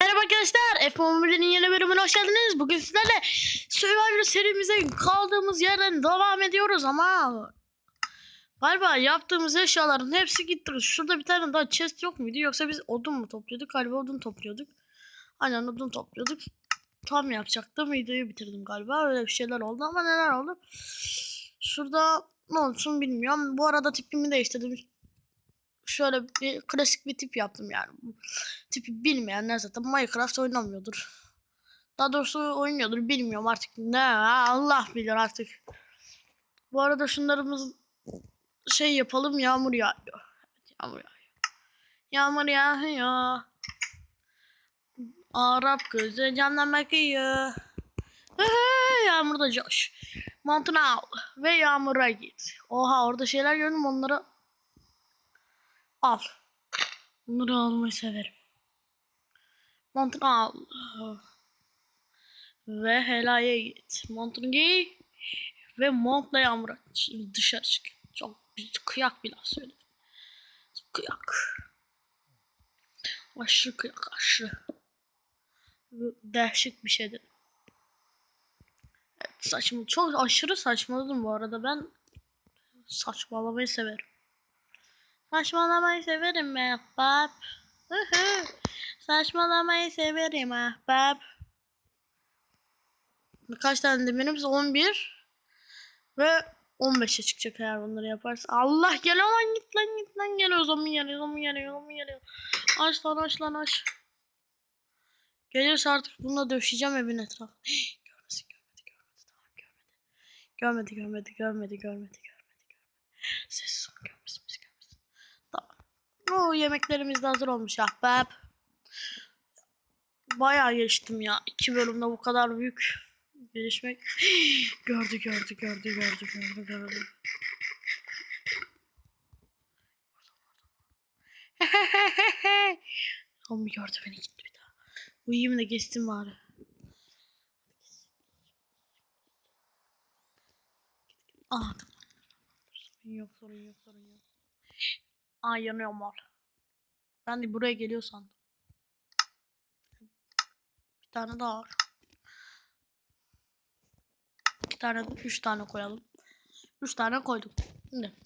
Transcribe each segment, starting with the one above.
Merhaba arkadaşlar, F11'in yeni bölümüne hoş geldiniz. Bugün sizlerle Survivor serimize kaldığımız yerden devam ediyoruz ama galiba yaptığımız eşyaların hepsi gitti. Şurada bir tane daha chest yok muydu yoksa biz odun mu topluyorduk? Galiba odun topluyorduk. Aynen odun topluyorduk. Tam yapacaktım, videoyu bitirdim galiba. Öyle bir şeyler oldu ama neler oldu? Şurada ne olsun bilmiyorum. Bu arada tipimi değiştirdim şöyle bir klasik bir tip yaptım yani. Tipi bilmeyenler zaten Minecraft oynamıyordur. Daha doğrusu oynuyordur bilmiyorum artık ne Allah bilir artık. Bu arada şunlarımız şey yapalım yağmur yağıyor. Yağmur yağıyor. Yağmur yağıyor. Arap kızı candan bakıyor. Yağmurda coş. Montunu al ve yağmura git. Oha orada şeyler gördüm onları Al. Bunları almayı severim. Montunu al. Ve helaya git. Montunu giy. Ve montla yağmura dışarı çık. Çok kıyak bir laf söyledim. Kıyak. Aşırı kıyak aşırı. Dehşet bir şey dedim. Evet, saçma, çok aşırı saçmaladım bu arada. Ben saçmalamayı severim. Saçmalamayı severim ahbap. Saçmalamayı severim ahbap. Kaç tane demirimiz? 11 ve 15'e çıkacak eğer bunları yaparsa. Allah gel lan git lan git lan geliyor zombi geliyor zombi geliyor zombi geliyor. Aç lan aç lan aç. Gelirse artık bununla döşeceğim evin etrafı. Görmesin görmedi görmedi tamam görmedi. Görmedi görmedi görmedi görmedi görmedi. Görmesin bizi görmesin. Tamam. Oo yemeklerimiz de hazır olmuş ahbap. Bayağı geçtim ya. İki bölümde bu kadar büyük gelişmek. gördü gördü gördü gördü gördü gördü. Zombi gördü beni gitti bir daha. Uyuyayım da geçtim bari. Ah yok sorun yok sorun yok. Aa yanıyor mal. Ben de buraya geliyor sandım. Bir tane daha var. İki tane, üç tane koyalım. Üç tane koydum. Şimdi.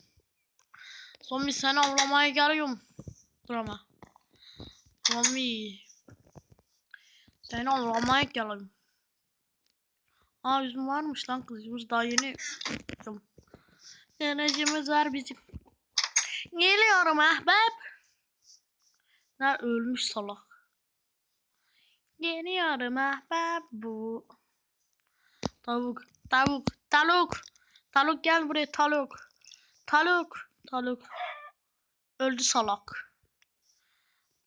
Zombi seni avlamaya geliyorum. Dur ama. Zombi. Seni avlamaya geliyorum. Aa bizim varmış lan kılıcımız daha yeni. Enerjimiz var bizim. Geliyorum ahbap. Ne ölmüş salak. Geliyorum ahbap bu. Tavuk, tavuk, tavuk. Tavuk gel buraya tavuk. Tavuk, tavuk. Öldü salak.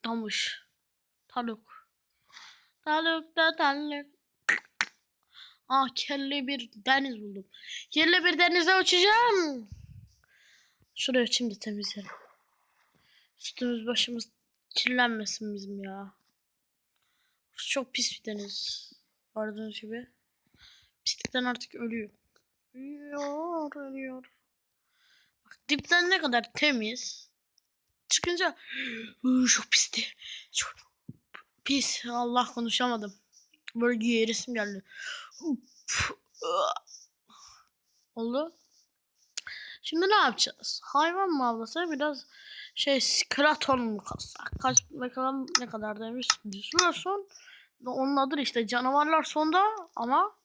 Damış. Tavuk. Tavuk da tavuk. Ah kelli bir deniz buldum. Kelli bir denize uçacağım. Şurayı şimdi temizleyelim. Üstümüz başımız kirlenmesin bizim ya. Çok pis bir deniz. Gördüğünüz gibi. Pislikten artık ölüyor. Ölüyor, ölüyor. Bak dipten ne kadar temiz. Çıkınca çok pisti. Çok pis. Allah konuşamadım. Böyle yerisim geldi. Oldu. Şimdi ne yapacağız? Hayvan mı avlasa biraz şey skeleton mu kalsak? Kaç bakalım ne kadar demiş. Düşünüyorsun. Onun adı işte canavarlar sonda ama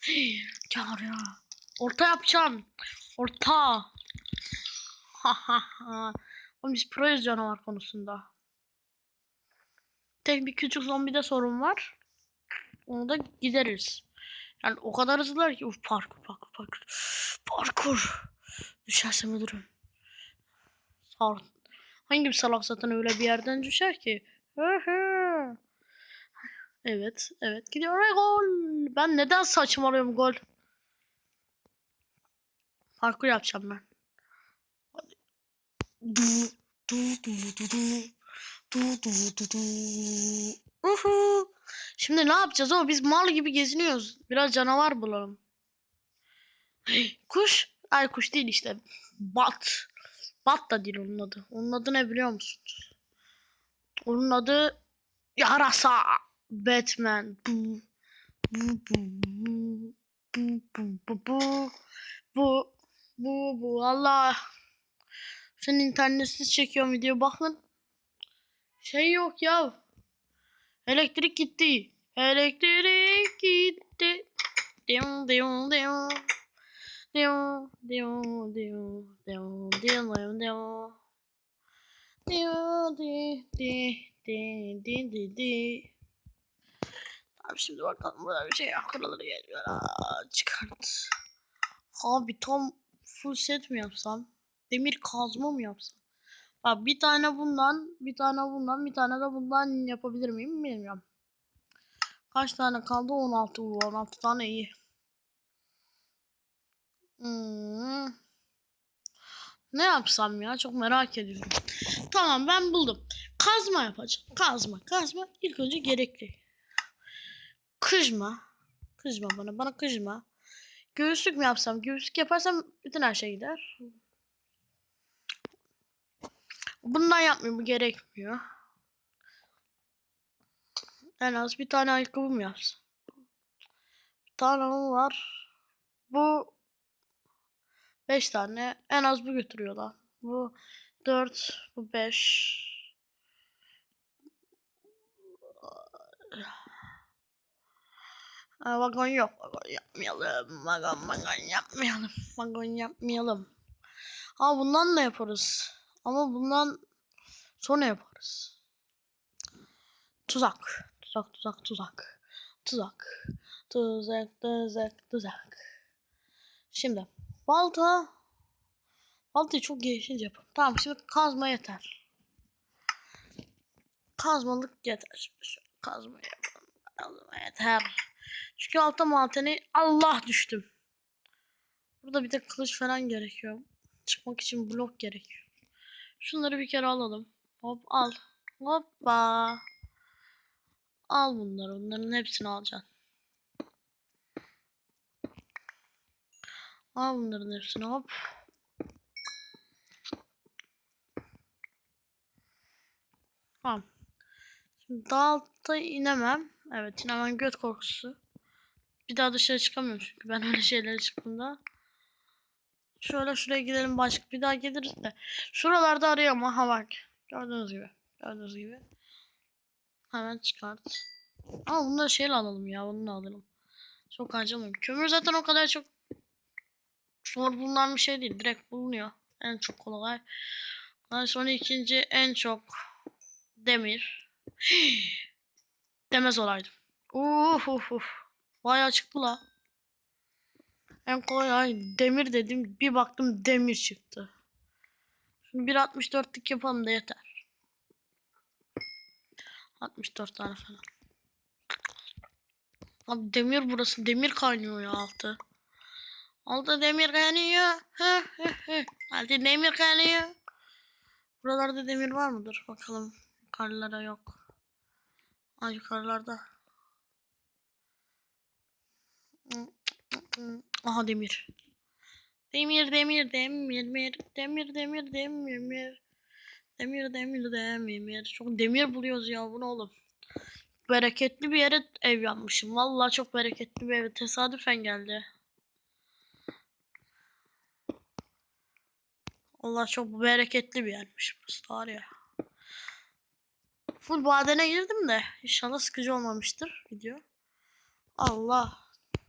canavar ya. Orta yapacaksın. Orta. Ha ha ha. Biz proyuz canavar konusunda. Tek bir küçük zombide sorun var. Onu da gideriz. Yani o kadar hızlılar ki uf parkur parkur parkur. Parkur. Düşersem ölürüm. Sağ Hangi bir salak zaten öyle bir yerden düşer ki? Evet, evet. Gidiyor ve gol. Ben neden saçmalıyorum gol? Parkur yapacağım ben. Hadi. Şimdi ne yapacağız o? Biz mal gibi geziniyoruz. Biraz canavar bulalım. Kuş. Ay kuş değil işte. Bat. Bat da değil onun adı. Onun adı ne biliyor musunuz? Onun adı Yarasa. Batman. Bu. Bu bu bu. Bu bu bu bu. Bu bu bu. Allah. Sen internetsiz çekiyorum video bakın. Şey yok ya. Elektrik gitti. Elektrik gitti. Dim dim dim. Dim dim dim dim dim dim dim. Dim di di di di di di. Tamam şimdi bakalım burada bir şey akılları geliyor. Aa, çıkart. Abi tam full set mi yapsam? Demir kazma mı yapsam? Bak bir tane bundan, bir tane bundan, bir tane de bundan yapabilir miyim bilmiyorum. Kaç tane kaldı? 16 bu. 16 tane iyi. Hmm. Ne yapsam ya? Çok merak ediyorum. Tamam ben buldum. Kazma yapacağım. Kazma. Kazma ilk önce gerekli. Kızma. Kızma bana. Bana kızma. Göğüslük mü yapsam? Göğüslük yaparsam bütün her şey gider. Bundan yapmıyor. Bu gerekmiyor. En az bir tane ayakkabı mı yapsam? Bir tane var. Bu 5 tane. En az bu götürüyor lan. Bu 4. Bu 5. Vagon yok. Vagon yapmayalım. Vagon vagon yapmayalım. Vagon yapmayalım. Ha bundan da yaparız. Ama bundan sonra yaparız. Tuzak. Tuzak tuzak tuzak. Tuzak. Tuzak tuzak tuzak. Şimdi balta baltayı çok gelişince yapalım. Tamam şimdi kazma yeter. Kazmalık yeter. Şimdi kazma yapalım. Kazma yeter. Çünkü altta malteni Allah düştüm. Burada bir de kılıç falan gerekiyor. Çıkmak için blok gerekiyor. Şunları bir kere alalım. Hop al. Hoppa. Al bunları. Bunların hepsini alacaksın. Al bunların hepsini hop. Tamam. Şimdi daha alta inemem. Evet inemem göt korkusu. Bir daha dışarı çıkamıyorum çünkü ben öyle şeylere çıktığımda. Şöyle şuraya gidelim başka bir daha geliriz de. Şuralarda arıyorum aha bak. Gördüğünüz gibi. Gördüğünüz gibi. Hemen çıkart. Ama da şeyle alalım ya bunu alalım. Çok harcamayayım. Kömür zaten o kadar çok zor bulunan bir şey değil. Direkt bulunuyor. En çok kolay. Ondan sonra ikinci en çok demir. Demez olaydım. Uf uf uf. Çıktı la. En kolay demir dedim. Bir baktım demir çıktı. Şimdi 1.64'lük yapalım da yeter. 64 tane falan. Abi demir burası. Demir kaynıyor ya altı. Altı demir kaynıyor. Altı demir kaynıyor. Buralarda demir var mıdır? Bakalım. Yukarılara yok. Ay yukarılarda. Aha demir. Demir demir demir demir demir demir demir demir demir demir çok demir buluyoruz ya bu ne oğlum bereketli bir yere ev yapmışım vallahi çok bereketli bir ev tesadüfen geldi Allah çok bereketli bir yermiş burası var ya full badene girdim de inşallah sıkıcı olmamıştır video Allah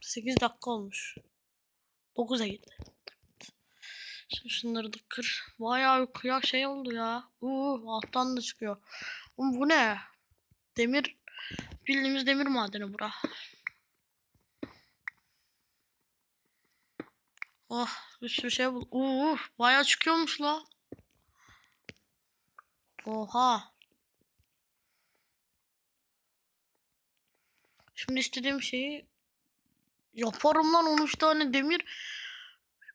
8 dakika olmuş 9'a gitti Şimdi şunları da kır. Bayağı kıyak şey oldu ya. Uuu alttan da çıkıyor. Oğlum bu ne? Demir. Bildiğimiz demir madeni bura. Oh bir sürü şey bul. Uuu bayağı çıkıyormuş la. Oha. Şimdi istediğim şeyi yaparım lan 13 tane demir.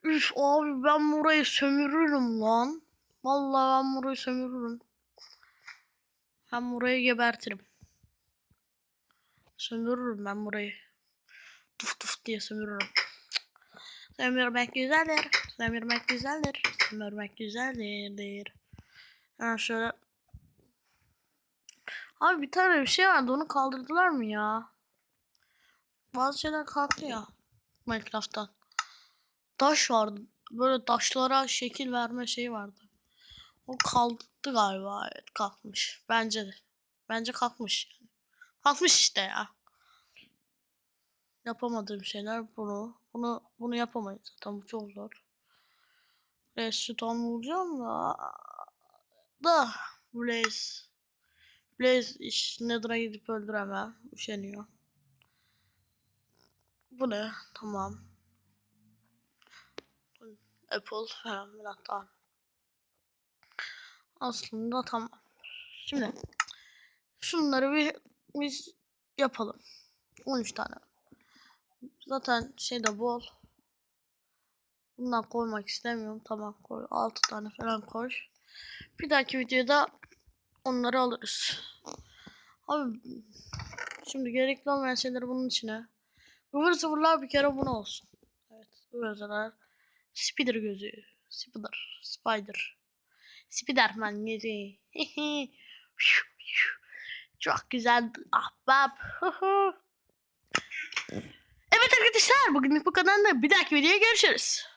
Üf abi ben burayı sömürürüm lan. Vallahi ben burayı sömürürüm. Ben burayı gebertirim. Sömürürüm ben burayı. Tuf tuf diye sömürürüm. Sömürmek güzeldir. Sömürmek güzeldir. Sömürmek güzeldir. Ha şöyle. Abi bir tane bir şey vardı onu kaldırdılar mı ya? Bazı şeyler kalktı ya Minecraft'tan. Taş vardı. Böyle taşlara şekil verme şeyi vardı. O kalktı galiba. Evet kalkmış. Bence de. Bence kalkmış. Kalkmış işte ya. Yapamadığım şeyler bunu. Bunu bunu yapamayız zaten bu çok zor. Redstone bulacağım da. Da. Blaze. Blaze iş Nether'a gidip öldüremem. Üşeniyor. Bu ne? Tamam. Apple falan filan tamam. Aslında tamam. Şimdi şunları bir biz yapalım. 13 tane. Zaten şey de bol. Bundan koymak istemiyorum. Tamam koy. 6 tane falan koy. Bir dahaki videoda onları alırız. Abi şimdi gerekli olmayan şeyleri bunun içine. Ivır zıvırlar bir kere bunu olsun. Evet. Ivır zıvırlar. Spider gözü. Spider. Spider. Spiderman gözü. Çok güzel ahbap. evet arkadaşlar bugünlük bu kadar da bir dahaki videoya görüşürüz.